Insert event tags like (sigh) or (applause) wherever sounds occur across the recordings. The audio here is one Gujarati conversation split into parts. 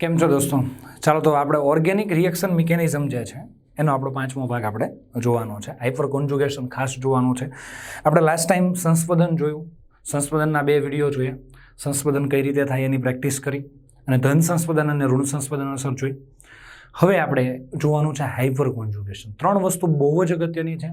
કેમ છો દોસ્તો? ચાલો તો આપણે ઓર્ગેનિક રિએક્શન મિકેનિઝમ જે છે, એનો આપણો પાંચમો ભાગ આપણે જોવાનો છે. હાઇપર કોન્જુગેશન ખાસ જોવાનું છે. આપણે લાસ્ટ ટાઈમ સંસ્પદન જોયું. સંસ્પદનના બે વીડિયો જોયા સંસ્પદન કઈ રીતે થાય એની પ્રેક્ટિસ કરી અને ધન સંસ્પદન અને ઋણ સંસ્પદન અસર જોઈ. હવે આપણે જોવાનું છે હાઇપર કોન્જુગેશન ત્રણ વસ્તુ બહુ જ અગત્યની છે.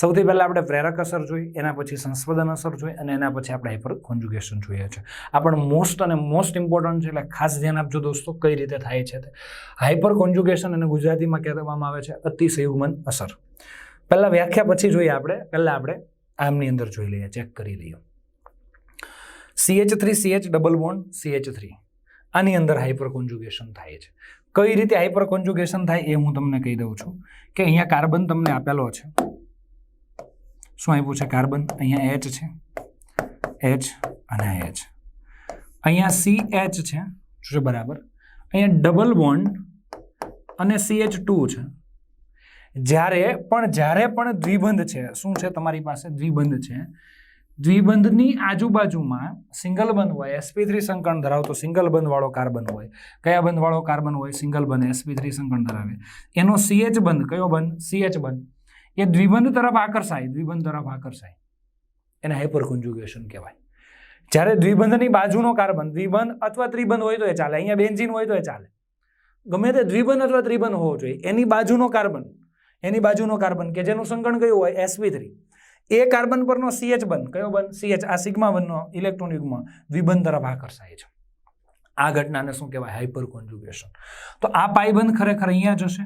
સૌથી પહેલાં આપણે પ્રેરક અસર જોઈ, એના પછી સંસ્પદન અસર જોઈ અને એના પછી આપણે હાઇપર કોન્જ્યુગેશન જોઈએ છે. આ પણ મોસ્ટ અને મોસ્ટ ઇમ્પોર્ટન્ટ છે, એટલે ખાસ ધ્યાન આપજો દોસ્તો, કઈ રીતે થાય છે તે. હાઇપર કોન્જ્યુગેશન અને ગુજરાતીમાં કહેવામાં આવે છે અતિસંયુગ્મન અસર. પહેલાં વ્યાખ્યા પછી જોઈએ આપણે, પહેલાં આપણે આમની અંદર જોઈ લઈએ ચેક કરી લઈએ. CH three CH double bond CH three આની અંદર હાઇપર કોન્જ્યુગેશન થાય છે. કઈ રીતે હાઇપર કોન્જ્યુગેશન થાય એ હું તમને કહી દઉં છું કે અહીંયા કાર્બન તમને આપેલો છે. શું આપ્યું છે? કાર્બન. અહીંયા એચ છે. એચ અને એચ અહીંયા સી એચ છે. શું બરાબર. અહીંયા ડબલ બોન્ડ અને સી એચ ટુ છે. જ્યારે પણ જ્યારે પણ દ્વિબંધ છે, શું છે? તમારી પાસે દ્વિબંધ છે. દ્વિબંધની આજુબાજુમાં સિંગલ બંધ હોય એસપી થ્રી સંકળ ધરાવતો સિંગલ બંધવાળો કાર્બન હોય. કયા બંધવાળો કાર્બન હોય? સિંગલ બંધ એસપી થ્રી સંકળ ધરાવે. એનો સીએચ બંધ. કયો બંધ? સીએચ બંધ. એ દ્વિબંધ તરફ આકર્ષાય, દ્વિબંધ તરફ આકર્ષાય. એને હાઇપર કોન્જ્યુગેશન કહેવાય. જ્યારે દ્વિબંધની બાજુનો કાર્બન, દ્વિબંધ અથવા ત્રિબંધ હોય તો એ ચાલે. અહીંયા બેન્ઝીન હોય તો એ ચાલે. ગમે તે દ્વિબંધ અથવા ત્રિબંધ હોવો જોઈએ, એની બાજુનો કાર્બન, એની બાજુનો કાર્બન કે જેનું સંગણ કયું હોય એસવી થ્રી એ કાર્બન પરનો સીએચ બંધ કયો બંધ સીએચ આ સિગ્મા બનનો ઇલેક્ટ્રોન યુગમાં દ્વિબંધ તરફ આકર્ષાય છે. આ ઘટનાને શું કહેવાય? હાઇપર કોન્જ્યુગેશન તો આ પાયબંધ ખરેખર અહીંયા જશે.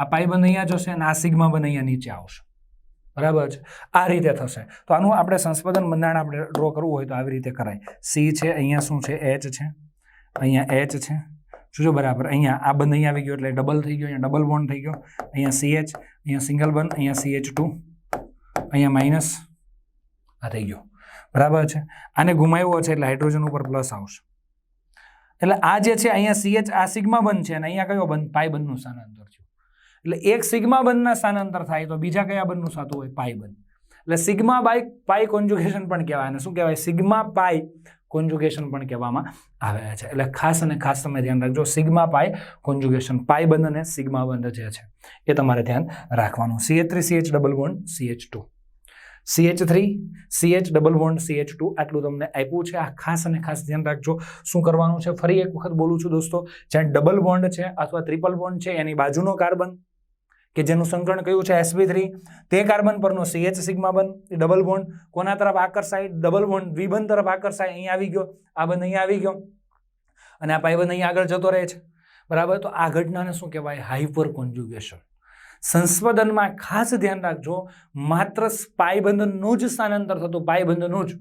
આ પાયબંધ અહીંયા જશે અને આ સિગ્મા બંધ અહીંયા નીચે આવશે. બરાબર છે? આ રીતે થશે. તો આનું આપણે સંસ્પદન બંધારણ આપણે ડ્રો કરવું હોય તો આવી રીતે કરાય. સી છે, અહીંયા શું છે? એચ છે. અહીંયા એચ છે. છે? બરાબર. અહીંયા આ બંધ અહીંયા આવી ગયો એટલે ડબલ થઈ ગયો. અહીંયા ડબલ બોન્ડ થઈ ગયો. અહીંયા સીએચ અહીંયા સિંગલ બંધ અહીંયા સીએચ ટુ અહીંયા માઇનસ આ થઈ ગયો. બરાબર છે? આને ગુમાવ્યો છે એટલે હાઇડ્રોજન ઉપર પ્લસ આવશે. એટલે આ જે છે, અહીંયા સીએચ આ સિગ્મા બંધ છે અને અહીંયા કયો બંધ? પાય બંધનું સ્થાનાંતર થયું. એટલે એક સિગ્મા બંધના સ્થાનાંતર થાય તો બીજા કયા બંધનું થતું હોય? પાય બંધ. એટલે સિગ્મા બાય પાઈ કોન્જુગેશન પણ કહેવાય અને શું કહેવાય? સિગ્મા પાઈ કોન્જ્યુગેશન પણ કહેવામાં આવે છે. એટલે ખાસ અને ખાસ તમે ધ્યાન રાખજો, સિગ્મા પાય કોન્જુગેશન પાય બંધ અને સિગ્મા બંધ જે છે, એ તમારે ધ્યાન રાખવાનું. CH three CH double bond CH two CH three CH double bond CH two આટલું તમને આપ્યું છે. આ ખાસ અને ખાસ ધ્યાન રાખજો. શું કરવાનું છે? ફરી એક વખત બોલું છું દોસ્તો, જ્યાં ડબલ બોન્ડ છે અથવા ટ્રિપલ બોન્ડ છે, એની બાજુનો કાર્બન કે જેનું સંકરણ કયું છે? એસબી થ્રી તે કાર્બન પરનો સીએચ સિગ્મા બંધ ડબલ બોન્ડ કોના તરફ આકર્ષાય? ડબલ બોન્ડ દ્વિબંધ તરફ આકર્ષાય. અહીંયા આવી ગયો. આ બંધ અહીંયા આવી ગયો. અને આ પાયબંધ અહીંયા આગળ જતો રહે છે. બરાબર? તો આ ઘટનાને શું કહેવાય? હાઇપર કોન્જ્યુગેશન સંસ્પદનમાં ખાસ ધ્યાન રાખજો. માત્ર પાયબંધનું જ સ્થાનાંતર થતું પાયબંધનું જ.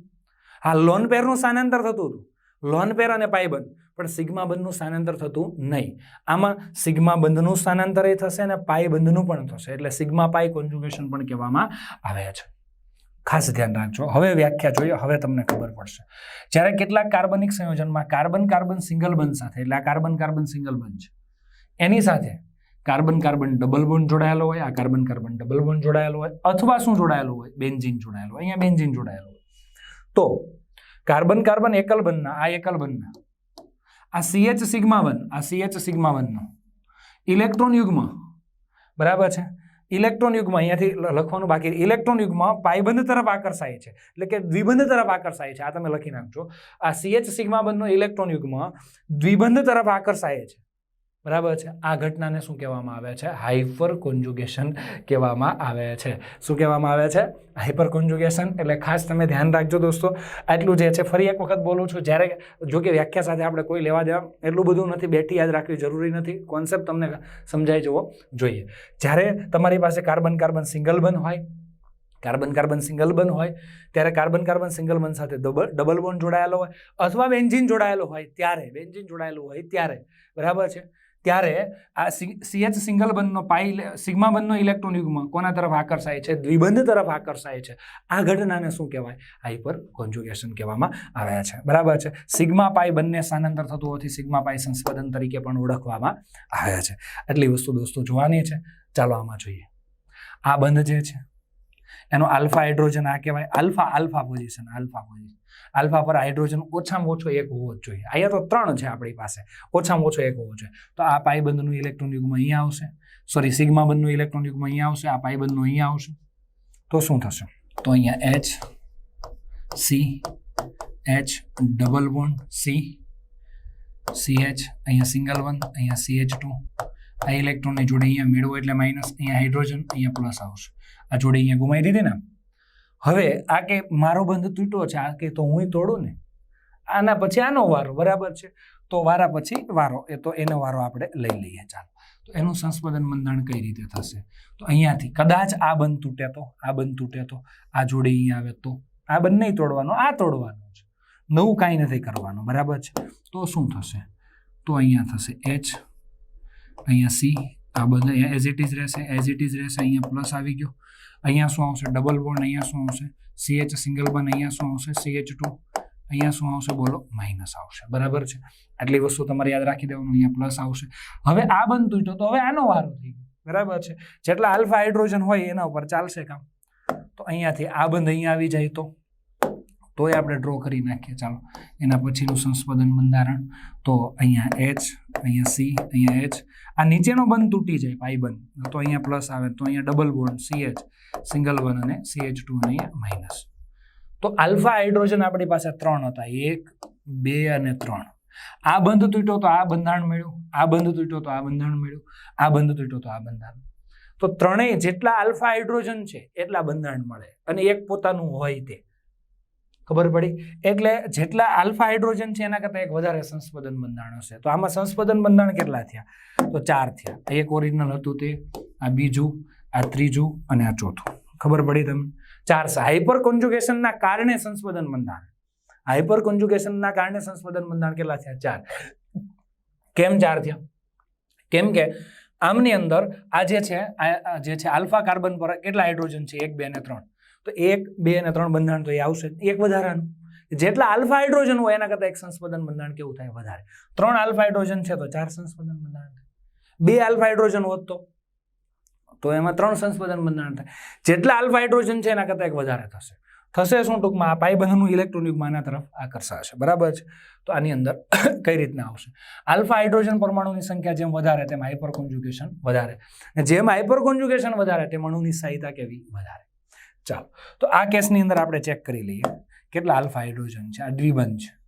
હા, લોન પેરનું સ્થાનાંતર થતું હતું. લોન પેર અને પાયબંધ પણ સિગ્મા બંધનું સ્થાનાંતર થતું નહીં. આમાં સિગ્મા બંધનું સ્થાનાંતર એ થશે અને પાય બંધનું પણ થશે. એટલે સિગ્મા પાય કોન્જુગેશન પણ કહેવામાં આવે છે. ખાસ ધ્યાન રાખજો. હવે વ્યાખ્યા જોઈએ. હવે તમને ખબર પડશે. જ્યારે કેટલાક કાર્બનિક સંયોજનમાં કાર્બન કાર્બન સિંગલ બંધ સાથે, એટલે આ કાર્બન કાર્બન સિંગલ બંધ છે. એની સાથે કાર્બન કાર્બન ડબલ બોન્ડ જોડાયેલો હોય, આ કાર્બન કાર્બન ડબલ બોન્ડ જોડાયેલો હોય, અથવા શું જોડાયેલું હોય? બેન્ઝિન જોડાયેલું હોય. અહીંયા બેન્ઝિન જોડાયેલું હોય. તો કાર્બન કાર્બન એકલ બનના, આ એકલ બનના. આ સીએચ સિગ્મા વન, આ સીએચ સિગ્મા વનનો. ઇલેક્ટ્રોન યુગ્મ, બરાબર છે? ઇલેક્ટ્રોન યુગમાં, અહીંયાથી લખવાનું બાકી. ઇલેક્ટ્રોન યુગમાં પાયબંધ તરફ આકર્ષાય છે. એટલે કે દ્વિબંધ તરફ આકર્ષાય છે. આ તમે લખી નાખજો. આ સીએચ સિગ્મા બંધનો ઇલેક્ટ્રોન યુગમાં દ્વિબંધ તરફ આકર્ષાય છે. બરાબર છે? આ ઘટનાને શું કહેવામાં આવે છે? હાઇપર કોન્જુગેશન કહેવામાં આવે છે. શું કહેવામાં આવે છે? હાઇપર કોન્જુગેશન એટલે ખાસ તમે ધ્યાન રાખજો દોસ્તો, આટલું જે છે, ફરી એક વખત બોલું છું, જ્યારે જો કે વ્યાખ્યા સાથે આપણે કોઈ લેવા દેવા એટલું બધું નથી બેઠી યાદ રાખવી જરૂરી નથી કોન્સેપ્ટ તમને સમજાઈ જવો જોઈએ. જ્યારે તમારી પાસે કાર્બન કાર્બન સિંગલ બંધ હોય કાર્બન કાર્બન સિંગલ બંધ હોય, ત્યારે કાર્બન કાર્બન સિંગલ બંધ સાથે ડબલ ડબલ બોન્ડ જોડાયેલો હોય, અથવા બેન્ઝિન જોડાયેલો હોય, ત્યારે બેન્ઝિન જોડાયેલું હોય ત્યારે, બરાબર છે? ત્યારે આ સીએચ સિંગલ બંધનો પાઈ સિગ્મા બંધનો ઇલેક્ટ્રોન યુગમાં કોના તરફ આકર્ષાય છે? દ્વિબંધ તરફ આકર્ષાય છે. આ ઘટનાને શું કહેવાય? હાઇપર કોન્જુગેશન કહેવામાં આવ્યા છે. બરાબર છે? સિગ્મા પાઈ બંને સ્થાનાંતર થતું હોવાથી સિગ્મા પાઈ સંસ્પદન તરીકે પણ ઓળખવામાં આવ્યા છે. આટલી વસ્તુ દોસ્તો જોવાની છે. ચાલો આમાં જોઈએ. આ બંધ જે છે, એનો આલ્ફા હાઇડ્રોજન આ કહેવાય. Alpha alpha position alpha position. Alpha પર હાઇડ્રોજન ઓછામાં ઓછો એક હોવો જ જોઈએ. અહીંયા તો ત્રણ છે આપણી પાસે. ઓછામાં ઓછો એક હોવો જોઈએ. તો આ પાઈ બંધનું ઇલેક્ટ્રોન યુગમાં અહીંયા આવશે. સોરી સિગ્મા બંધનું ઇલેક્ટ્રોન યુગમાં અહીંયા આવશે. આ પાઈ બંધનું અહીંયા આવશે. તો શું થશે? તો અહીંયા H C H double one C C H અહીંયા સિંગલ વન અહીંયા સી એચ ટુ આ ઇલેક્ટ્રોનની જોડે અહીંયા મેળવો એટલે માઇનસ અહીંયા હાઇડ્રોજન અહીંયા પ્લસ આવશે. આ જોડે અહીંયા ગુમાવી દીધી ને? હવે આ કે મારો બંધ તૂટ્યો છે આ કે તો હું તોડું ને? આના પછી આનો વારો બરાબર છે? તો વારા પછી વારો એ તો એનો વારો આપણે લઈ લઈએ ચાલો. તો એનું સંસ્પદન બંધારણ કઈ રીતે થશે? તો અહીંયાથી કદાચ આ બંધ તૂટે તો આ બંધ તૂટે તો આ જોડે અહીંયા આવે તો આ બંને નહીં તોડવાનો આ તોડવાનું છે. નવું કાંઈ નથી કરવાનું બરાબર છે? તો શું થશે? તો અહીંયા થશે એચ અહીંયા સી આ બધા એઝ ઇટ ઇઝ રહેશે એઝ ઇટ ઇઝ રહેશે અહીંયા પ્લસ આવી ગયો. અહીંયા શું આવશે? ડબલ બોન્ડ અહીંયા શું આવશે? સીએચ સિંગલ બન અહીંયા શું આવશે? સીએચ ટુ અહીંયા શું આવશે? બોલો માઇનસ આવશે. બરાબર છે? આટલી વસ્તુ તમારે યાદ રાખી દેવાનું, અહીંયા પ્લસ આવશે. હવે આ બનતું તો હવે આનો વારો થઈ ગયો. બરાબર છે? જેટલા આલ્ફા હાઇડ્રોજન હોય એના ઉપર ચાલશે કામ. તો અહીંયાથી આ બંધ અહીંયા આવી જાય તો? તોય આપણે ડ્રો કરી નાખીએ, ચાલો. એના પછીનું સંસ્પદન બંધારણ. તો અહીંયા એચ અહીંયા સી અહીંયા એચ આ નીચેનો બંધ તૂટી જાય પાઈ બંધ. તો અહીંયા પ્લસ આવે, તો અહીંયા double bond C single one અને સી એચ ટુ અને અહીંયા માઇનસ તો આલ્ફા હાઇડ્રોજન આપણી પાસે ત્રણ હતા, એક, બે અને ત્રણ. આ બંધ તૂટ્યો તો આ બંધારણ મળ્યું. આ બંધ તૂટ્યો તો આ બંધારણ મળ્યું. આ બંધ તૂટ્યો તો આ બંધારણ. તો ત્રણેય જેટલા આલ્ફા હાઇડ્રોજન છે, એટલા બંધારણ મળે. અને એક પોતાનું હોય તે. ખબર પડી? એટલે જેટલા આલ્ફા હાઇડ્રોજન છે, એના કરતાં એક વધારે સંસ્પદન બંધારણ છે. તો આમાં સંસ્પદન બંધારણ કેટલા થયા? તો ચાર થયા. એક ઓરિજિનલ હતું તે, આ બીજું, આ ત્રીજું અને આ ચોથું. ખબર પડી તમને? ચાર હાઇપર કોન્જુગેશનના કારણે સંસ્પદન બંધારણ હાઇપર કોન્જુગેશનના કારણે સંસ્પદન બંધારણ કેટલા થયા? ચાર. કેમ ચાર થયા? કેમ કે આમની અંદર આ જે છે, આ જે છે આલ્ફા કાર્બન પર કેટલા હાઇડ્રોજન છે? એક, બે અને ત્રણ. તો એક, બે અને ત્રણ બંધારણ તો એ આવશે એક વધારાનું. જેટલા આલ્ફા હાઇડ્રોજન હોય એના કરતાં એક સંસ્પદન બંધારણ કેવું થાય વધારે? ત્રણ આલ્ફા હાઇડ્રોજન છે તો ચાર સંસ્પદન બંધારણ થાય. બે આલ્ફા હાઇડ્રોજન હોત તો? એમાં ત્રણ સંસ્પદન બંધારણ થાય. જેટલા આલ્ફા હાઇડ્રોજન છે એના કરતાં એક વધારે થશે. થશે શું ટૂંકમાં? આ પાયબંધનું ઇલેક્ટ્રોન યુગ્મ આના તરફ આકર્ષાશે. બરાબર છે? તો આની અંદર (coughs) કઈ રીતના આવશે? આલ્ફા હાઇડ્રોજન પરમાણુની સંખ્યા જેમ વધારે, તેમ હાઇપર કોન્જુગેશન વધારે જેમ હાઇપર કોન્જુગેશન વધારે, તેમ અણુની સહિતા કેવી? વધારે. ચાલો. તો આ કેસની અંદર આપણે ચેક કરી લઈએ. કેટલા આલ્ફા હાઇડ્રોજન છે? આ દ્વિબંધ છે.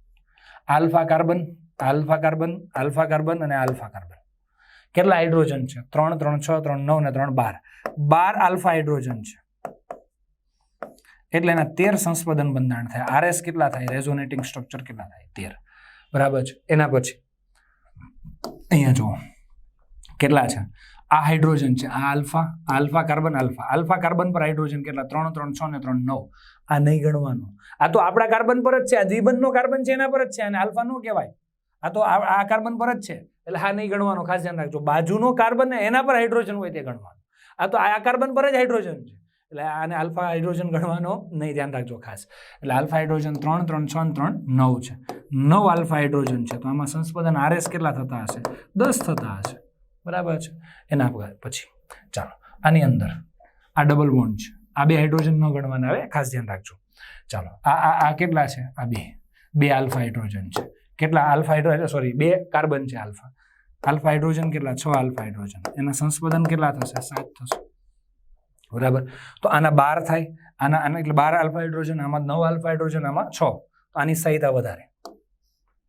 Alpha carbon alpha carbon alpha carbon અને આલ્ફા કાર્બન. કેટલા હાઇડ્રોજન છે? ત્રણ ત્રણ, છ, ત્રણ, નવ ને ત્રણ, બાર. બાર આલ્ફા હાઇડ્રોજન છે. એટલે એના તેર સંસ્પદન બંધારણ થાય. આરએસ કેટલા થાય? રેઝોનેટિંગ સ્ટ્રક્ચર કેટલા થાય? તેર. બરાબર છે. એના પછી, અહીંયા જુઓ. કેટલા છે? આ હાઇડ્રોજન છે. આ alpha alpha carbon, alpha. Alpha carbon પર હાઇડ્રોજન કેટલા? ત્રણ ત્રણ, છ ને ત્રણ, નવ. આ નહીં ગણવાનો. આ તો આપણા કાર્બન પર જ છે. આ દ્વિબંધનો કાર્બન છે એના પર જ છે. અને આલ્ફા નો કહેવાય. આ તો આ કાર્બન પર જ છે. એટલે હા નહીં ગણવાનો. ખાસ ધ્યાન રાખજો. બાજુનો કાર્બન ને એના પર હાઇડ્રોજન હોય તે ગણવાનો. આ તો આ કાર્બન પર જ હાઇડ્રોજન છે. એટલે આને આલ્ફા હાઇડ્રોજન ગણવાનો નહીં. ધ્યાન રાખજો ખાસ. એટલે આલ્ફા હાઇડ્રોજન ત્રણ ત્રણ, છ ત્રણ, નવ છે. નવ આલ્ફા હાઇડ્રોજન છે. તો આમાં સંસ્પદન આરએસ કેટલા થતા હશે? દસ થતા હશે. બરાબર છે? એના પર પછી, ચાલો. આની અંદર, આ ડબલ બોન્ડ છે. આ બે હાઇડ્રોજન ન ગણવાના આવે, ખાસ ધ્યાન રાખજો. ચાલો, આ આ આ કેટલા છે? આ બે. બે આલ્ફા હાઇડ્રોજન છે. કેટલા આલ્ફા હાઇડ્રોજન સોરી બે કાર્બન છે આલ્ફા આલ્ફા હાઇડ્રોજન કેટલા? છ આલ્ફા હાઇડ્રોજન એના સંસ્પદન કેટલા થશે? સાત થશે. બરાબર? તો આના બાર થાય. આના આના એટલે બાર આલ્ફા હાઇડ્રોજન આમાં નવ આલ્ફા હાઇડ્રોજન આમાં છ. આની સંહિતા વધારે.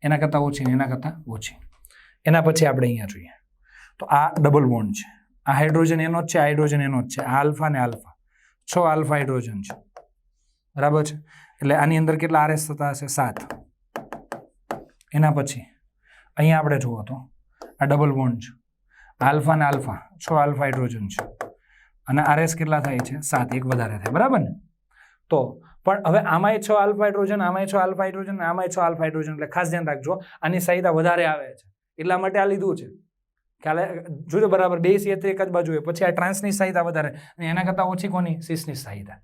એના કરતાં ઓછી એના કરતાં ઓછી. એના પછી આપણે અહીંયા જોઈએ. તો આ ડબલ બોન્ડ છે. આ હાઇડ્રોજન એનો જ છે હાઇડ્રોજન એનો જ છે. આ આલ્ફા ને આલ્ફા છ આલ્ફા હાઇડ્રોજન છે. બરાબર છે? એટલે આની અંદર કેટલા આરએસ થતા હશે? સાત. એના પછી અહીંયા આપણે જુઓ તો આ ડબલ બોન્ડ છે. આલ્ફા ને આલ્ફા છ આલ્ફા હાઇડ્રોજન છે. અને આરએસ કેટલા થાય છે? સાત. એક વધારે થાય. બરાબર ને? તો પણ હવે આમાંય છ આલ્ફા હાઇડ્રોજન આમાંય છ આલ્ફા હાઇડ્રોજન આમાંય છ આલ્ફા હાઇડ્રોજન એટલે ખાસ ધ્યાન રાખજો. આની સહિતા વધારે આવે છે. એટલા માટે આ લીધું છે. ખ્યાલ જોજો બરાબર બે સી એક જ બાજુ હોય. પછી આ ટ્રાન્સની સંહિતા વધારે. અને એના કરતાં ઓછી કોની? સીસની સંહિતા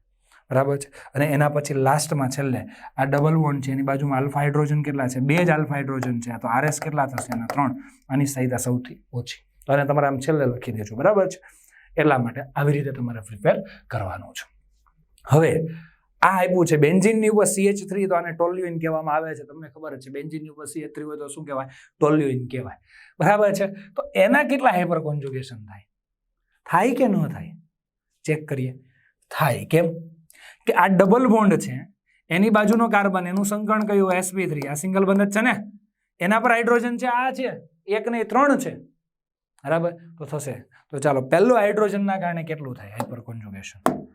બરાબર છે? અને એના પછી લાસ્ટમાં છેલ્લે આ ડબલ વોન છે, એની બાજુમાં આલ્ફા હાઇડ્રોજન કેટલા છે? બે જ આલ્ફા હાઇડ્રોજન છે. તો આરએસ કેટલા થશે? એના ત્રણ. આની સંહિતા સૌથી ઓછી. આને તમારે આમ છેલ્લે લખી દેજો. બરાબર છે? એટલા માટે આવી રીતે તમારે પ્રિપેર કરવાનું છે. હવે આ આપ્યું છે. બેન્ઝિનની ઉપર સીએચ થ્રી તો આને ટોલ્યુઇન કહેવામાં આવે છે. તમને ખબર છે. બેન્ઝિનની ઉપર સીએચ થ્રી હોય તો શું કહેવાય? ટોલ્યુઇન કહેવાય. બરાબર છે? તો એના કેટલા હાઇપર કોન્જુગેશન થાય? થાય કે ન થાય? ચેક કરીએ. થાય કેમ? કે આ ડબલ બોન્ડ છે. એની બાજુનો કાર્બન, એનું સંકરણ કયું? એસપી થ્રી આ સિંગલ બંધ જ છે ને? એના પર હાઇડ્રોજન છે? આ છે. એક ને ત્રણ છે. બરાબર? તો થશે. તો ચાલો, પહેલું હાઇડ્રોજનના કારણે કેટલું થાય? હાઇપર કોન્જુગેશન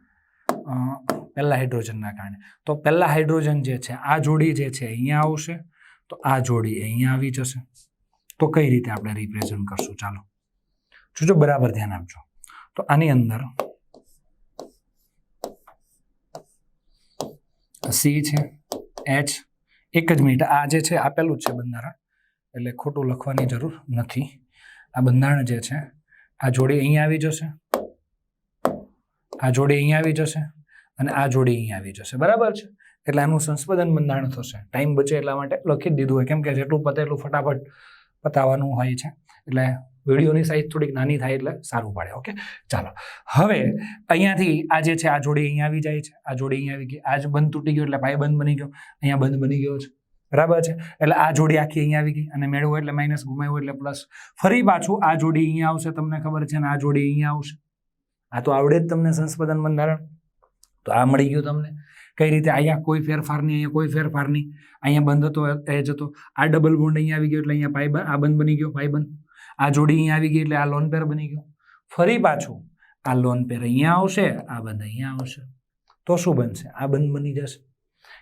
પહેલા હાઇડ્રોજનના કારણે. તો પહેલાં હાઇડ્રોજન જે છે, આ જોડી જે છે, અહીંયા આવશે, તો આ જોડી અહીંયા આવી જશે. તો કઈ રીતે આપણે રિપ્રેઝન્ટ કરશું? ચાલો. જોજો, બરાબર ધ્યાન આપજો. તો આની અંદર સી છે એચ એક જ મિનિટ. આ જે છે, આપેલું જ છે બંધારણ. એટલે ખોટું લખવાની જરૂર નથી. આ બંધારણ જે છે, આ જોડી અહીંયા આવી જશે. આ જોડી અહીંયા આવી જશે અને આ જોડી અહીંયા આવી જશે. બરાબર છે? એટલે આનું સંસ્પદન બંધારણ થશે. ટાઈમ બચે એટલા માટે લખી જ દીધું હોય. કેમ કે જેટલું પતે એટલું ફટાફટ પતાવવાનું હોય છે. એટલે વિડીયોની સાઇઝ થોડીક નાની થાય એટલે સારું પડે. ઓકે ચાલો. હવે અહીંયાથી આ જે છે, આ જોડી અહીંયા આવી જાય છે. આ જોડી અહીંયા આવી ગઈ. આ જ બંધ તૂટી ગયો એટલે પાય બંધ બની ગયો. અહીંયા બંધ બની ગયો છે. બરાબર છે? એટલે આ જોડી આખી અહીંયા આવી ગઈ અને મેળવો એટલે માઇનસ ગુમાવ્યો એટલે પ્લસ ફરી પાછું આ જોડી અહીંયા આવશે. તમને ખબર છે અને આ જોડી અહીંયા આવશે. આ તો આવડે જ તમને સંસ્પદન બંધારણ. તો આ મળી ગયું તમને. કઈ રીતે અહીંયા કોઈ ફેરફાર નહીં, અહીંયા કોઈ ફેરફાર નહીં. અહીંયા બંધ હતો, એ જતો આ ડબલ બોન્ડ અહીંયા આવી ગયો એટલે અહીંયા પાઈ આ બંધ બની ગયો પાઈ બંધ આ જોડી અહીંયા આવી ગઈ એટલે આ લોન પેર બની ગયો. ફરી પાછું આ લોન પેર અહીંયા આવશે, આ બંધ અહીંયા આવશે. તો શું બનશે? આ બંધ બની જશે.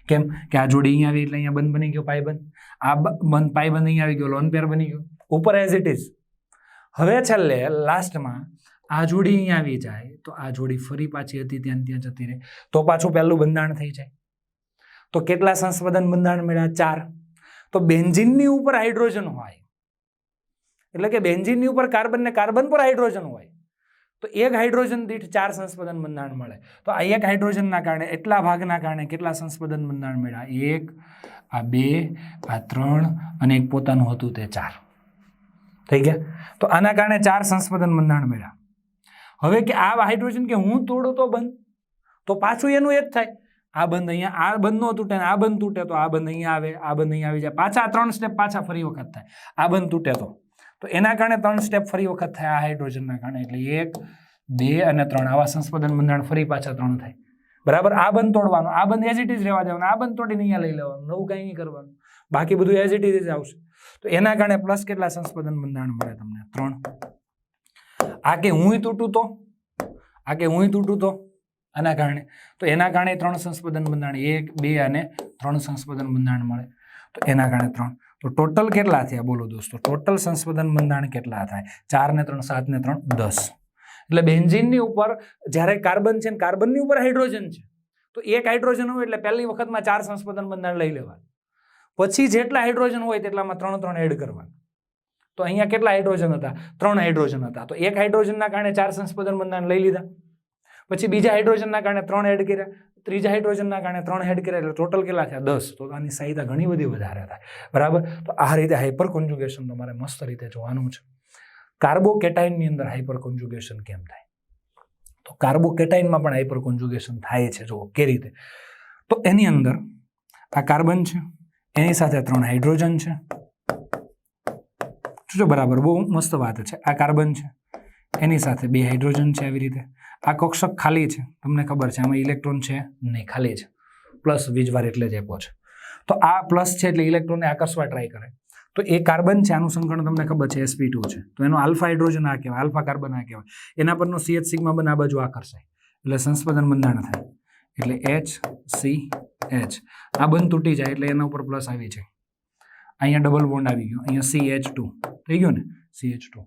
કેમ કે આ જોડી અહીંયા આવી એટલે અહીંયા બંધ બની ગયો પાઈ બંધ આ બંધ પાઈ બંધ અહીંયા આવી ગયો લોન પેર બની ગયો. ઉપર એઝ ઇટ ઇઝ હવે છેલ્લે લાસ્ટમાં આ જોડી અહીંયા આવી જાય, તો આ જોડી ફરી પાછી હતી, ત્યાં ત્યાં જતી રહે. તો પાછું પહેલું બંધારણ થઈ જાય. તો કેટલા સંસ્પદન બંધારણ મળ્યા? ચાર. તો બેન્ઝિનની ઉપર હાઇડ્રોજન હોય. એટલે કે બેન્ઝિનની ઉપર કાર્બન ને કાર્બન પર હાઇડ્રોજન હોય. તો એક હાઇડ્રોજન દીઠ ચાર સંસ્પદન બંધારણ મળે. તો આ એક હાઇડ્રોજનના કારણે એટલા ભાગના કારણે કેટલા સંસ્પદન બંધારણ મળ્યા? એક, આ બે, આ ત્રણ અને એક પોતાનું હતું તે ચાર. થઈ ગયા? તો આના કારણે ચાર સંસ્પદન બંધારણ મળ્યા. હવે કે આ હાઇડ્રોજન કે હું તોડું તો બંધ. તો પાછું એનું એ જ થાય. આ બંધ અહીંયા, આ બંધ નો તૂટે આ બંધ તૂટે તો આ બંધ અહીંયા આવે, આ બંધ અહીંયા આવી જાય. પાછા ત્રણ સ્ટેપ પાછા ફરી વખત થાય. આ બંધ તૂટે તો. તો એના કારણે ત્રણ સ્ટેપ ફરી વખત થાય આ હાઇડ્રોજનના કારણે. એટલે એક, બે અને ત્રણ. આવા સંસ્પદન બંધારણ ફરી પાછા ત્રણ થાય. બરાબર? આ બંધ તોડવાનું. આ બંધ એઝ ઇટ ઇઝ રહેવા દેવાનું. આ બંધ તોડીને અહીંયા લઈ લેવાનું. નવું કંઈ નહીં કરવાનું. બાકી બધું એઝ ઇટ ઇઝ આવશે. તો એના કારણે પ્લસ કેટલા સંસ્પદન બંધારણ મળે તમને? ત્રણ. આ કે હું તૂટું તો? આ કે હું તૂટું તો? આના કારણે? તો એના કારણે ત્રણ સંસ્પદન બંધારણ, એક, બે અને ત્રણ સંસ્પદન બંધારણ મળે. તો એના કારણે ત્રણ. તો ટોટલ કેટલા થયા? બોલો દોસ્તો, ટોટલ સંસ્પદન બંધારણ કેટલા થાય? ચાર ને ત્રણ, સાત ને ત્રણ, દસ. એટલે બેન્ઝિનની ઉપર જ્યારે કાર્બન છે કાર્બનની ઉપર હાઇડ્રોજન છે. તો એક હાઇડ્રોજન હોય એટલે પહેલી વખતમાં ચાર સંસ્પદન બંધારણ લઈ લેવાનું. પછી જેટલા હાઇડ્રોજન હોય તેટલામાં ત્રણ ત્રણ એડ કરવાના. તો અહીંયા કેટલા હાઇડ્રોજન હતા? ત્રણ હાઇડ્રોજન હતા. તો એક હાઇડ્રોજનના કારણે ચાર સંસ્પદન બંધારણ લઈ લીધા. પછી બીજા હાઇડ્રોજનના કારણે ત્રણ એડ કર્યા. ત્રીજા હાઇડ્રોજનના કારણે ત્રણ એડ કર્યા એટલે ટોટલ કેટલા થયા? દસ. તો આની સાહિત્ય ઘણી બધી વધારે થાય બરાબર? તો આ રીતે હાઇપર કોન્જુગેશન તમારે મસ્ત રીતે જોવાનું છે. કાર્બોકેટાઇનની અંદર હાઇપર કોન્જુગેશન કેમ થાય? તો કાર્બોકેટાઇનમાં પણ હાઇપર કોન્જુગેશન થાય છે. જો કે રીતે? તો એની અંદર આ કાર્બન છે. એની સાથે ત્રણ હાઇડ્રોજન છે. જો બરાબર, બહુ મસ્ત વાત છે. આ કાર્બન છે. એની સાથે બે હાઇડ્રોજન છે આવી રીતે. આ કક્ષક ખાલી છે. તમને ખબર છે, આમાં ઇલેક્ટ્રોન છે નહીં, ખાલી છે. પ્લસ વીજવાર એટલે જ એપો છે. તો આ પ્લસ છે એટલે ઇલેક્ટ્રોનને આકર્ષવા ટ્રાય કરે. તો એ કાર્બન છે, આનું સંકલન તમને ખબર છે એસપી ટુ છે. તો એનો આલ્ફા હાઇડ્રોજન આ કહેવાય, આલ્ફા કાર્બન આ કહેવાય. એના પરનો સીએચ સિગ્મા બન આ બાજુ આકર્ષાય. એટલે સંસ્પદન બંધારણ થાય. એટલે એચ સી એચ. આ બંધ તૂટી જાય એટલે એના ઉપર પ્લસ આવી જાય. અહીંયા ડબલ બોન્ડ આવી ગયો. અહીંયા સી એચ ટુ થઈ ગયું ને? સી એચ ટુ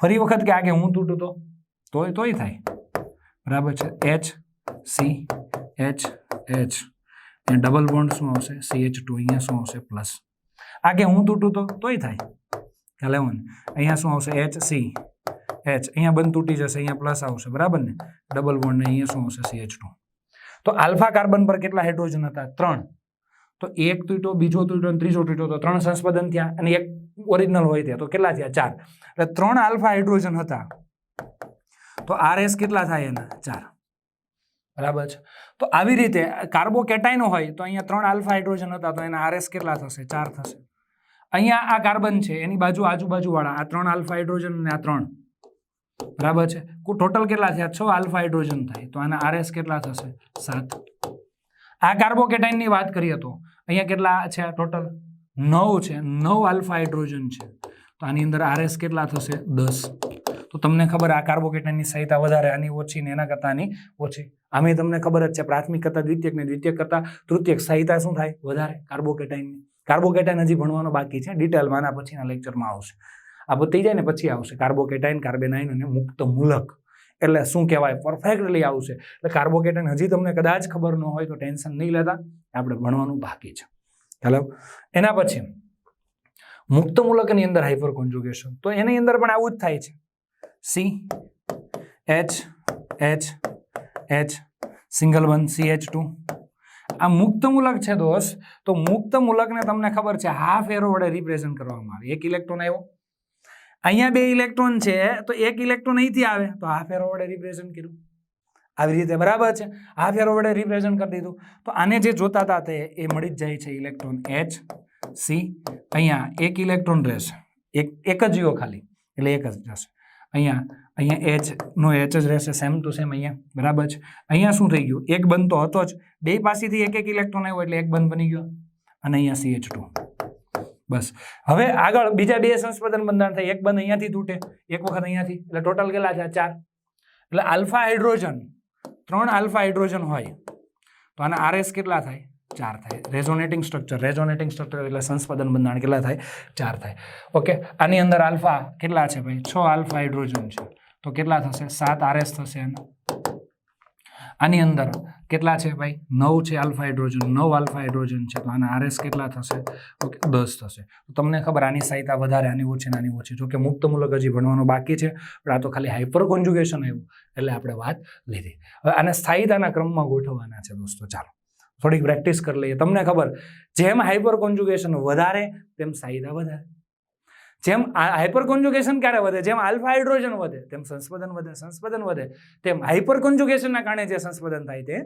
ફરી વખત કે આગે હું તૂટું તો? તોય તોય થાય. બરાબર છે? એચ સી એચ એચ અહીંયા ડબલ બોન્ડ શું આવશે? સી એચ ટુ અહીંયા શું આવશે? પ્લસ આગે હું તૂટું તો? તોય થાય. ખ્યાલ આવ્યો ને? અહીંયા શું આવશે? એચ સી એચ અહીંયા બંધ તૂટી જશે. અહીંયા પ્લસ આવશે. બરાબર ને? ડબલ બોન્ડ ને અહીંયા શું આવશે? સી એચ ટુ તો આલ્ફા કાર્બન પર કેટલા હાઇડ્રોજન હતા? ત્રણ. તો એક તૂટ્યો બીજો તૂટ્યો ત્રીજો તૂટ્યો તો ત્રણ સંસ્પદન થયા અને એક ઓરિજિનલ હોય ત્યાં. તો કેટલા થયા? ચાર. એટલે ત્રણ આલ્ફા હાઇડ્રોજન હતા. તો આર એસ કેટલા થાય એના? ચાર. બરાબર છે. તો આવી રીતે કાર્બોકેટાઇન હોય તો અહીંયા ત્રણ આલ્ફા હાઇડ્રોજન હતા, તો એના આરએસ કેટલા થશે? ચાર થશે. અહીંયા આ કાર્બન છે, એની બાજુ આજુબાજુવાળા, આ ત્રણ આલ્ફા હાઇડ્રોજન અને આ ત્રણ. બરાબર છે. ટોટલ કેટલા થયા? છ આલ્ફા હાઇડ્રોજન થાય. તો આના આરએસ કેટલા થશે? સાત. આ કાર્બોકેટાઇનની વાત કરીએ તો અહીંયા કેટલા છે ટોટલ? નવ છે. નવ આલ્ફા હાઇડ્રોજન છે. તો આની અંદર આરએસ કેટલા થશે? દસ. તો તમને ખબર આ કાર્બોકેટાઇનની સંહિતા વધારે, આની ઓછી ને એના કરતાં આની ઓછી. આમે તમને ખબર જ છે, પ્રાથમિક કરતાં દ્વિતીયક ને દ્વિતીયક કરતાં તૃતીયક. સંહિતા શું થાય? વધારે. કાર્બોકેટાઇનની. કાર્બોકેટાઇન હજી ભણવાનો બાકી છે. ડિટેલમાં આના પછીના લેક્ચરમાં આવશે. આ બધી જાય ને પછી આવશે. કાર્બોકેટાઇન, કાર્બેનાઇન અને મુક્ત મૂલક. એટલે શું કહેવાય? પરફેક્ટલી આવશે. એટલે કાર્બોકેટન હજી તમને કદાચ ખબર ન હોય તો ટેન્શન નહીં લેતા. આપણે ભણવાનું બાકી છે. હેલો? એના પછી મુક્ત મૂલકની અંદર હાઈપર કોન્જુગેશન તો એની અંદર પણ આવું જ થાય છે. C H H H single one C H two આ મુક્ત મૂલક છે દોસ્ત. તો મુક્ત મૂલકને તમને ખબર છે હાફ એરો વડે રિપ્રેઝન્ટ કરવામાં આવે. એક ઇલેક્ટ્રોન આવ્યો. અહીંયા બે ઇલેક્ટ્રોન છે, તો એક ઇલેક્ટ્રોન અહીંથી આવે. તો હાફ એરો વડે રિપ્રેઝન્ટ કર્યું. આવી રીતે બરાબર છે. હાફ એરો વડે રિપ્રેઝન્ટ કરી દીધું. તો આને જે જોતા હતા તે, એ મળી જ જાય છે ઇલેક્ટ્રોન એચ સી અહીંયા એક ઇલેક્ટ્રોન રહેશે. એક એક જ યુઓ ખાલી. એટલે એક જ રહેશે અહીંયા અહીંયા એચ નો એચ જ રહેશે. સેમ ટુ સેમ અહીંયા. બરાબર છે. અહીંયા શું થઈ ગયું? એક બંધ તો હતો જ. બે પાસેથી એક એક ઇલેક્ટ્રોન આવ્યો એટલે એક બંધ બની ગયો. અને અહીંયા સી એચ ટુ બસ. હવે આગળ બીજા બે સંસ્પદન બંધારણ થાય. એક બંધ અહીંયાથી તૂટે, એક વખત અહીંયાથી. એટલે ટોટલ કેટલા છે? ચાર. એટલે આલ્ફા હાઇડ્રોજન, ત્રણ આલ્ફા હાઇડ્રોજન હોય, તો આના આરએસ કેટલા થાય? ચાર થાય. રેઝોનેટિંગ સ્ટ્રક્ચર રેઝોનેટિંગ સ્ટ્રક્ચર એટલે સંસ્પદન બંધારણ કેટલા થાય? ચાર થાય. ઓકે આની અંદર આલ્ફા કેટલા છે ભાઈ? છ આલ્ફા હાઇડ્રોજન છે. તો કેટલા થશે? સાત આરએસ થશે. આના આની અંદર કેટલા છે ભાઈ? નવ છે આલ્ફા હાઇડ્રોજન, નવ આલ્ફા હાઇડ્રોજન છે, તો આના આરએસ કેટલા થશે? ઓકે, દસ થશે. તો તમને ખબર આની સહિતા વધારે, આની ઓછી આની ઓછી. જોકે મુક્ત મૂલક હજી ભણવાનું બાકી છે, પણ આ તો ખાલી હાઇપર કોન્જ્યુગેશન આવ્યું, એટલે આપણે વાત લીધી. હવે આને સ્થાયીતાના ક્રમમાં ગોઠવવાના છે દોસ્તો, ચાલો. થોડીક પ્રેક્ટિસ કરી લઈએ. તમને ખબર, જેમ હાઇપર કોન્જ્યુગેશન વધારે, તેમ સાયદા વધારે. જેમ હાઇપર કોન્જુગેશન ક્યારે વધે? જેમ આલ્ફા હાઇડ્રોજન વધે, તેમ સંસ્પદન વધે સંસ્પદન વધે, તેમ હાઇપર કોન્જુગેશનના કારણે જે સંસ્પદન થાય તે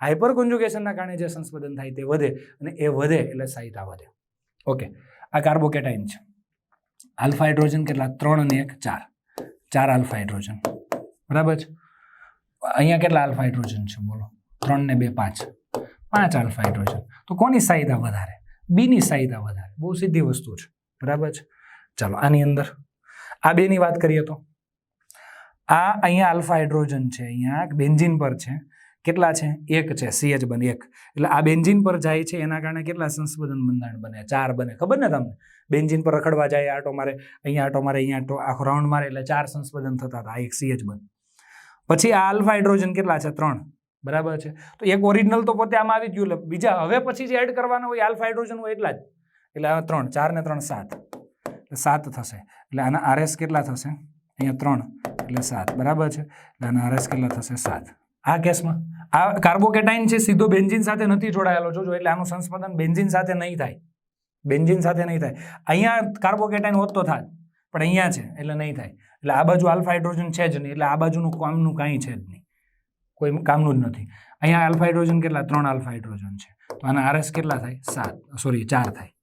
હાઇપર કોન્જુગેશનના કારણે જે સંસ્પદન થાય તે વધે અને એ વધે એટલે સાહિતા વધે. ઓકે, આ કાર્બોકેટાઇન છે. આલ્ફા હાઇડ્રોજન કેટલા? ત્રણ અને એક, ચાર. ચાર આલ્ફા હાઇડ્રોજન. બરાબર છે? અહીંયા કેટલા આલ્ફા હાઇડ્રોજન છે? બોલો. ત્રણ ને બે, પાંચ. પાંચ આલ્ફા હાઇડ્રોજન. તો કોની સાહિતા વધારે? બીની સહિતા વધારે. બહુ સીધી વસ્તુ છે. બરાબર છે? ચાલો આની અંદર. આ બેની વાત કરીએ તો. આ અહીંયા આલ્ફા હાઇડ્રોજન છે, અહીંયા બેન્ઝિન પર છે. કેટલા છે? એક છે, સીએચ બને એક. એટલે આ બેન્ઝિન પર જાય છે, એના કારણે કેટલા સંશોધન બંધારણ બને? ચાર બને. ખબર ને તમને? બેન્ઝિન પર રખડવા જાય, આટો મારે, અહીંયા આટો મારે, અહીંયા આટો, આખો રાઉન્ડ મારે, એટલે ચાર સંશોધન થતા હતા. એક સીએચ બન. પછી આ આલ્ફા હાઇડ્રોજન કેટલા છે? ત્રણ. બરાબર છે? તો એક ઓરિજિનલ તો પોતે આમાં આવી ગયું. એટલે બીજા હવે પછી જે એડ કરવાના હોય, આલ્ફા હાઇડ્રોજન હોય એટલા જ. એટલે ત્રણ, ચાર ને ત્રણ, સાત. એટલે સાત થશે. એટલે આના આરએસ કેટલા થશે? અહીંયા ત્રણ. એટલે સાત. બરાબર છે? એટલે આના આરએસ કેટલા થશે? સાત. આ કેસમાં આ કાર્બોકેટાઇન છે, સીધો બેન્ઝિન સાથે નથી જોડાયેલો. જોજો, એટલે આનું સંસ્પદન બેન્ઝિન સાથે નહીં થાય. બેન્ઝિન સાથે નહીં થાય. અહીંયા કાર્બોકેટાઇન હોત તો થાય પણ અહીંયા છે, એટલે નહીં થાય. એટલે આ બાજુ આલ્ફા હાઇડ્રોજન છે જ નહીં, એટલે આ બાજુનું કામનું કાંઈ છે જ નહીં. કોઈ કામનું જ નથી. અહીંયા આલ્ફા હાઇડ્રોજન કેટલા? ત્રણ આલ્ફા હાઇડ્રોજન છે. તો આના આરએસ કેટલા થાય? સાત. સોરી, ચાર થાય.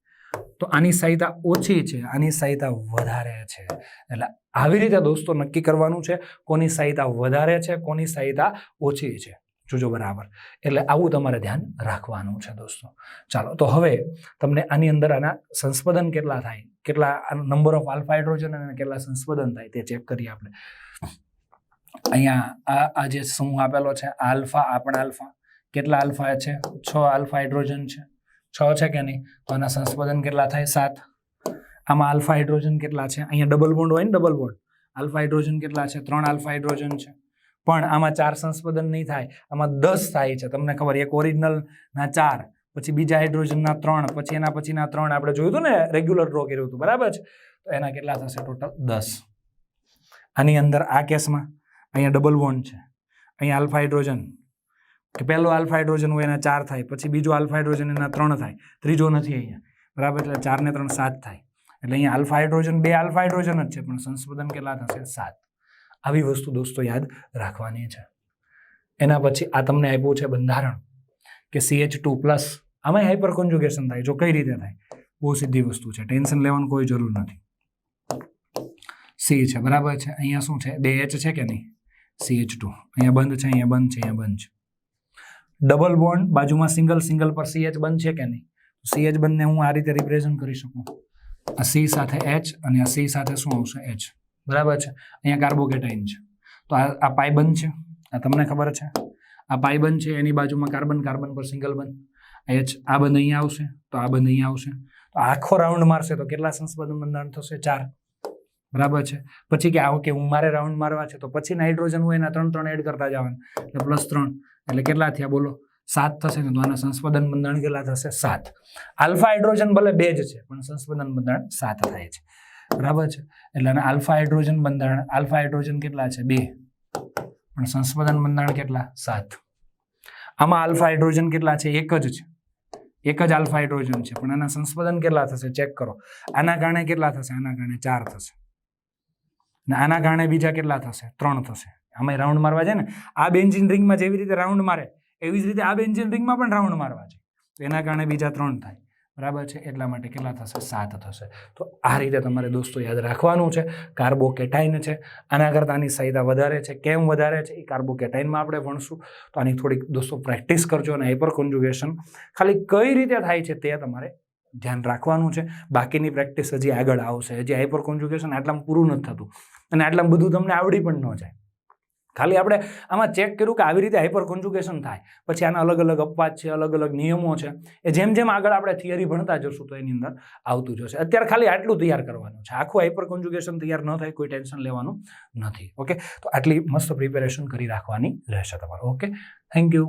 તો આની સહાયતા ઓછી છે, આની સહાયતા વધારે છે. એટલે આવી રીતે દોસ્તો નક્કી કરવાનું છે, કોની સહાયતા વધારે છે, કોની સહાયતા ઓછી છે. જોજો બરાબર. એટલે આવું તમારે ધ્યાન રાખવાનું છે દોસ્તો. ચાલો, તો હવે તમને આની અંદર આના સંસ્પદન કેટલા થાય? કેટલા નંબર ઓફ આલ્ફા હાઇડ્રોજન અને કેટલા સંસ્પદન થાય તે ચેક કરીએ આપણે. અહીંયા આ આ જે સમૂહ આપેલો છે, આલ્ફા, આપણા આલ્ફા. કેટલા આલ્ફા છે? છ આલ્ફા હાઇડ્રોજન છે. છ છે કે નહીં? તો આના સંસ્પદન કેટલા થાય? સાત. આમાં આલ્ફા હાઇડ્રોજન કેટલા છે? અહીંયા ડબલ બોન્ડ હોય ને ડબલ બોન્ડ? આલ્ફા હાઇડ્રોજન કેટલા છે? ત્રણ આલ્ફા હાઇડ્રોજન છે. પણ આમાં ચાર સંસ્પદન નહીં થાય. આમાં દસ થાય છે. તમને ખબર એક ઓરિજિનલના ચાર, પછી બીજા હાઇડ્રોજનના ત્રણ, પછી એના પછીના ત્રણ. આપણે જોયું હતું ને રેગ્યુલર ડ્રો કર્યું હતું. બરાબર છે? તો એના કેટલા થશે? ટોટલ દસ. આની અંદર આ કેસમાં અહીંયા ડબલ બોન્ડ છે. અહીંયા આલ્ફા હાઇડ્રોજન કે પહેલો આલ્ફા હાઇડ્રોજન હોય એના ચાર થાય, પછી બીજો આલ્ફા હાઇડ્રોજન એના ત્રણ થાય, ત્રીજો નથી અહીંયા. બરાબર? એટલે ચાર ને ત્રણ સાત થાય. એટલે અહીંયા આલ્ફા હાઇડ્રોજન બે આલ્ફા હાઇડ્રોજન જ છે, પણ સંશોધન કેટલા થશે? સાત. આવી વસ્તુ દોસ્તો યાદ રાખવાની છે. એના પછી આ તમને આપ્યું છે બંધારણ, કે સીએચ ટુ પ્લસ આમાં હાઇપર કોન્જ્યુગેશન થાય. જો કઈ રીતે થાય? બહુ સીધી વસ્તુ છે. ટેન્શન લેવાની કોઈ જરૂર નથી. સી છે. બરાબર છે? અહીંયા શું છે? બે એચ છે કે નહીં? સી એચ ટુ અહીંયા બંધ છે, અહીંયા બંધ છે, અહીંયા બંધ છે. ડબલ બોન્ડ બાજુમાં સિંગલ સિંગલ પર સી એચ બંધ છે કે નહીં? સી એચ બંધને હું આ રીતે રિપ્રેઝન્ટ કરી શકું. આ સી સાથે એચ અને આ સી સાથે શું આવશે એચ બરાબર છે? અહીંયા કાર્બોકેટાઇન છે. તો આ આ પાઈ બંધ છે. આ તમને ખબર છે? આ પાઈ બંધ છે, એની બાજુમાં કાર્બન કાર્બન પર સિંગલ બંધ. એચ આ બંધ અહીંયા આવશે, તો આ બંધ અહીંયા આવશે. તો આખો રાઉન્ડ મારશે, તો કેટલા સંસ્પદન બંધારણ થશે? ચાર. બરાબર છે? પછી કે આવો કે હું મારે રાઉન્ડ મારવા છે, તો પછી હાઇડ્રોજન હોય એના ત્રણ ત્રણ એડ કરતા જવાનું. એટલે પ્લસ ત્રણ. એટલે કેટલા થયા બોલો? સાત થશે ને તો આના સંસ્પદન બંધારણ કેટલા થશે? સાત. આલ્ફા હાઇડ્રોજન ભલે બે જ છે, પણ સંસ્પદન બંધારણ સાત થાય છે. બરાબર છે? એટલે આના આલ્ફા હાઇડ્રોજન બંધારણ, આલ્ફા હાઇડ્રોજન કેટલા છે? બે. પણ સંસ્પદન બંધારણ કેટલા? સાત. આમાં આલ્ફા હાઇડ્રોજન કેટલા છે? એક જ છે. એક જ આલ્ફા હાઇડ્રોજન છે, પણ આના સંસ્પદન કેટલા થશે? ચેક કરો. આના કારણે કેટલા થશે? આના કારણે ચાર થશે. ને આના કારણે બીજા કેટલા થશે? ત્રણ થશે. આમાં રાઉન્ડ મારવા છે ને, આ બેન્જિન રિંગમાં જેવી રીતે રાઉન્ડ મારે, એવી જ રીતે આ બેન્જિન રિંગમાં પણ રાઉન્ડ મારવા છે. તો એના કારણે બીજા ત્રણ થાય. બરાબર છે? એટલા માટે કેટલા થશે? સાત થશે. તો આ રીતે તમારે દોસ્તો યાદ રાખવાનું છે. કાર્બોકેટાઇન છે. આના કરતાં આની સહિતા વધારે છે. કેમ વધારે છે? એ કાર્બોકેટાઇનમાં આપણે ભણશું. તો આની થોડીક દોસ્તો પ્રેક્ટિસ કરજો અને હાઇપર કોન્જુગેશન ખાલી કઈ રીતે થાય છે તે તમારે ધ્યાન રાખવાનું છે. બાકીની પ્રેક્ટિસ હજી આગળ આવશે. હજી હાઇપર કોન્જુગેશન આટલામાં પૂરું નથી થતું. અને આટલામાં બધું તમને આવડી પણ ન જાય. ખાલી આપણે આમાં ચેક કર્યું કે આવી રીતે હાઇપર કોન્જુગેશન થાય. પછી આના અલગ અલગ અપવાદ છે, અલગ અલગ નિયમો છે. એ જેમ જેમ આગળ આપણે થિયરી ભણતા જશું તો એની અંદર આવતું જશે. અત્યારે ખાલી આટલું તૈયાર કરવાનું છે. આખું હાઇપર કોન્જુગેશન તૈયાર ન થાય કોઈ ટેન્શન લેવાનું નથી. ઓકે તો આટલી મસ્ત પ્રિપેરેશન કરી રાખવાની રહેશે તમારું. Okay thank you